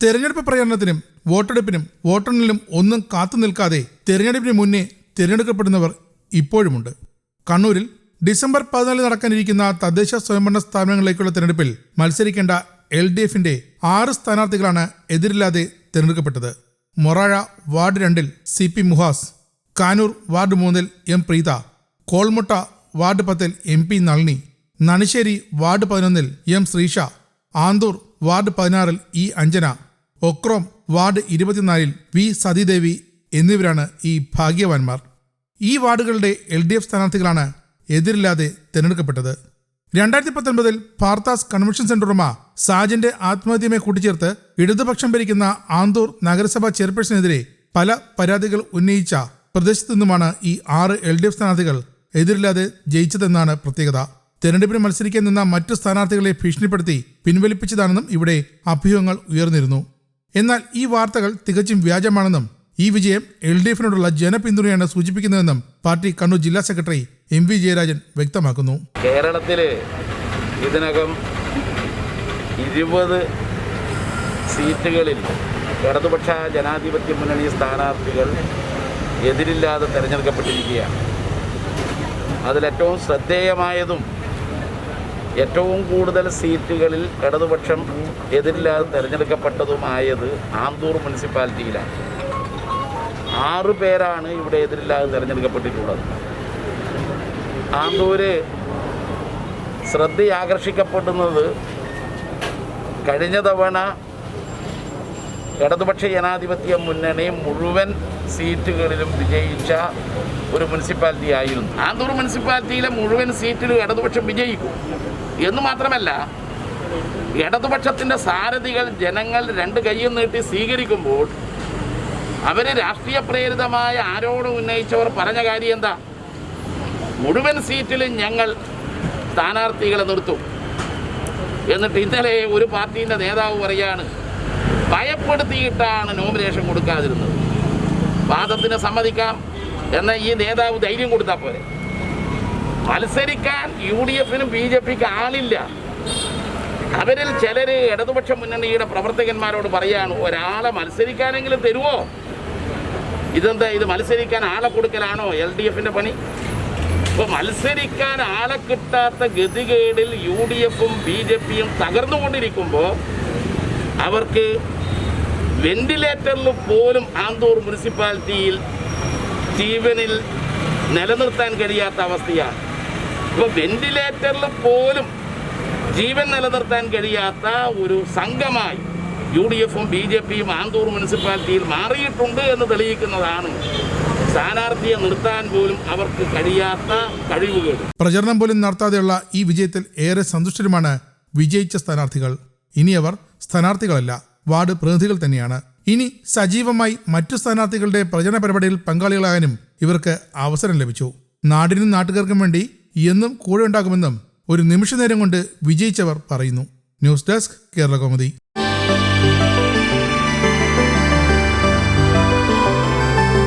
തെരഞ്ഞെടുപ്പ് പ്രചരണത്തിനും വോട്ടെടുപ്പിനും വോട്ടെണ്ണലിനും ഒന്നും കാത്തു നിൽക്കാതെ തെരഞ്ഞെടുപ്പിന് മുന്നേ തിരഞ്ഞെടുക്കപ്പെടുന്നവർ ഇപ്പോഴുമുണ്ട്. കണ്ണൂരിൽ ഡിസംബർ പതിനാല് നടക്കാനിരിക്കുന്ന തദ്ദേശ സ്വയംഭരണ സ്ഥാപനങ്ങളിലേക്കുള്ള തെരഞ്ഞെടുപ്പിൽ മത്സരിക്കേണ്ട എൽ ഡി എഫിന്റെ ആറ് സ്ഥാനാർത്ഥികളാണ് എതിരില്ലാതെ തിരഞ്ഞെടുക്കപ്പെട്ടത്. മൊറാഴ വാർഡ് രണ്ടിൽ C P Muhas Kanoor ward മൂന്നിൽ എം പ്രീത കോൾമുട്ട വാർഡ് പത്തിൽ M P Nalini Nanisseri ward പതിനൊന്നിൽ എം ശ്രീഷ ആന്തൂർ വാർഡ് പതിനാറിൽ ഇ അഞ്ജന ഒക്രോം വാർഡ് ഇരുപത്തിനാലിൽ വി സതീദേവി എന്നിവരാണ് ഈ ഭാഗ്യവാന്മാർ. ഈ വാർഡുകളുടെ എൽ ഡി എഫ് സ്ഥാനാർത്ഥികളാണ് എതിരില്ലാതെ തിരഞ്ഞെടുക്കപ്പെട്ടത്. രണ്ടായിരത്തി പത്തൊൻപതിൽ പാർത്താസ് കൺവെൻഷൻ സെന്റർ ഉടമ സാജന്റെ ആത്മഹത്യയുമായി കൂട്ടിച്ചേർത്ത് ഇടതുപക്ഷം ഭരിക്കുന്ന ആന്തൂർ നഗരസഭാ ചെയർപേഴ്സണെതിരെ പല പരാതികൾ ഉന്നയിച്ച പ്രദേശത്തു നിന്നുമാണ് ഈ ആറ് എൽ ഡി എഫ് സ്ഥാനാർത്ഥികൾ എതിരില്ലാതെ ജയിച്ചതെന്നാണ് പ്രത്യേകത. തെരഞ്ഞെടുപ്പിന് മത്സരിക്കാൻ നിന്ന മറ്റു സ്ഥാനാർത്ഥികളെ ഭീഷണിപ്പെടുത്തി പിൻവലിപ്പിച്ചതാണെന്നും ഇവിടെ അഭ്യൂഹങ്ങൾ ഉയർന്നിരുന്നു. എന്നാൽ ഈ വാർത്തകൾ തികച്ചും വ്യാജമാണെന്നും ഈ വിജയം എൽ ഡി എഫിനോടുള്ള ജനപിന്തുണയാണ് സൂചിപ്പിക്കുന്നതെന്നും പാർട്ടി കണ്ണൂർ ജില്ലാ സെക്രട്ടറി എം വി ജയരാജൻ വ്യക്തമാക്കുന്നു. കേരളത്തിലെ ഇതിനകം ഇരുപത് സീറ്റുകളിൽ ഇടതുപക്ഷ ജനാധിപത്യ മുന്നണി സ്ഥാനാർത്ഥികൾ എതിരില്ലാതെ തിരഞ്ഞെടുക്കപ്പെട്ടിരിക്കുകയാണ്. അതിലേറ്റവും ശ്രദ്ധേയമായതും ഏറ്റവും കൂടുതൽ സീറ്റുകളിൽ ഇടതുപക്ഷം എതിരില്ലാതെ തിരഞ്ഞെടുക്കപ്പെട്ടതുമായത് ആന്തൂർ മുനിസിപ്പാലിറ്റിയിലാണ്. ആറു പേരാണ് ഇവിടെ എതിരില്ലാതെ തിരഞ്ഞെടുക്കപ്പെട്ടിട്ടുള്ളത്. ആന്തൂര് ശ്രദ്ധയാകർഷിക്കപ്പെടുന്നത് കഴിഞ്ഞ തവണ ഇടതുപക്ഷ ജനാധിപത്യ മുന്നണി മുഴുവൻ സീറ്റുകളിലും വിജയിച്ച ഒരു മുനിസിപ്പാലിറ്റി ആയിരുന്നു. ആന്തൂർ മുനിസിപ്പാലിറ്റിയിലെ മുഴുവൻ സീറ്റിലും ഇടതുപക്ഷം വിജയിക്കും. എന്ന് മാത്രമല്ല ഇടതുപക്ഷത്തിന്റെ സാരഥികൾ ജനങ്ങൾ രണ്ട് കൈയും നീട്ടി സ്വീകരിക്കുമ്പോൾ അവർ രാഷ്ട്രീയ പ്രേരിതമായ ആരോടും ഉന്നയിച്ചവർ പറഞ്ഞ കാര്യം എന്താ? മുഴുവൻ സീറ്റിലും ഞങ്ങൾ സ്ഥാനാർത്ഥികളെ നിർത്തും. എന്നിട്ട് ഇന്നലെ ഒരു പാർട്ടീന്റെ നേതാവ് പറയാണ് ഭയപ്പെടുത്തിയിട്ടാണ് നോമിനേഷൻ കൊടുക്കാതിരുന്നത്. വാദത്തിന് സമ്മതിക്കാം എന്ന ഈ നേതാവ് ധൈര്യം കൊടുത്താൽ പോരെ. മത്സരിക്കാൻ യു ഡി എഫിനും ബി ജെ പിക്ക് ആളില്ല. അവരിൽ ചിലർ ഇടതുപക്ഷ മുന്നണിയുടെ പ്രവർത്തകന്മാരോട് പറയാണ് ഒരാളെ മത്സരിക്കാനെങ്കിലും തരുമോ ഇതെന്താ ഇത് മത്സരിക്കാൻ ആളെ കൊടുക്കലാണോ എൽ ഡി എഫിന്റെ പണി? ഇപ്പൊ മത്സരിക്കാൻ ആളെ കിട്ടാത്ത ഗതികേടിൽ യു ഡി എഫും ബി ജെ പിയും തകർന്നുകൊണ്ടിരിക്കുമ്പോൾ അവർക്ക് വെന്റിലേറ്ററിൽ പോലും ആന്തൂർ മുനിസിപ്പാലിറ്റിയിൽ ജീവനിൽ നിലനിർത്താൻ കഴിയാത്ത അവസ്ഥയാണ്. ഇപ്പോൾ വെന്റിലേറ്ററിൽ പോലും ജീവൻ നിലനിർത്താൻ കഴിയാത്ത ഒരു സംഘമായി യു ഡി എഫും ബി ജെ പിയും ആന്തൂർ മുനിസിപ്പാലിറ്റിയിൽ മാറിയിട്ടുണ്ട് എന്ന് തെളിയിക്കുന്നതാണ് സ്ഥാനാർത്ഥിയെ നിർത്താൻ പോലും അവർക്ക് കഴിയാത്ത കഴിവുകൾ. പ്രചരണം പോലും നടത്താതെയുള്ള ഈ വിജയത്തിൽ ഏറെ സന്തുഷ്ടരുമാണ് വിജയിച്ച സ്ഥാനാർത്ഥികൾ. ഇനി അവർ സ്ഥാനാർത്ഥികളല്ല വാർഡ് പ്രതിനിധികൾ തന്നെയാണ്. ഇനി സജീവമായി മറ്റു സ്ഥാനാർത്ഥികളുടെ പ്രചരണ പരിപാടിയിൽ പങ്കാളികളാകാനും ഇവർക്ക് അവസരം ലഭിച്ചു. നാടിനും നാട്ടുകാർക്കും വേണ്ടി എന്നും കൂടെ ഉണ്ടാകുമെന്നും ഒരു നിമിഷ നേരം കൊണ്ട് വിജയിച്ചവർ പറയുന്നു. News desk Kerala കോമതി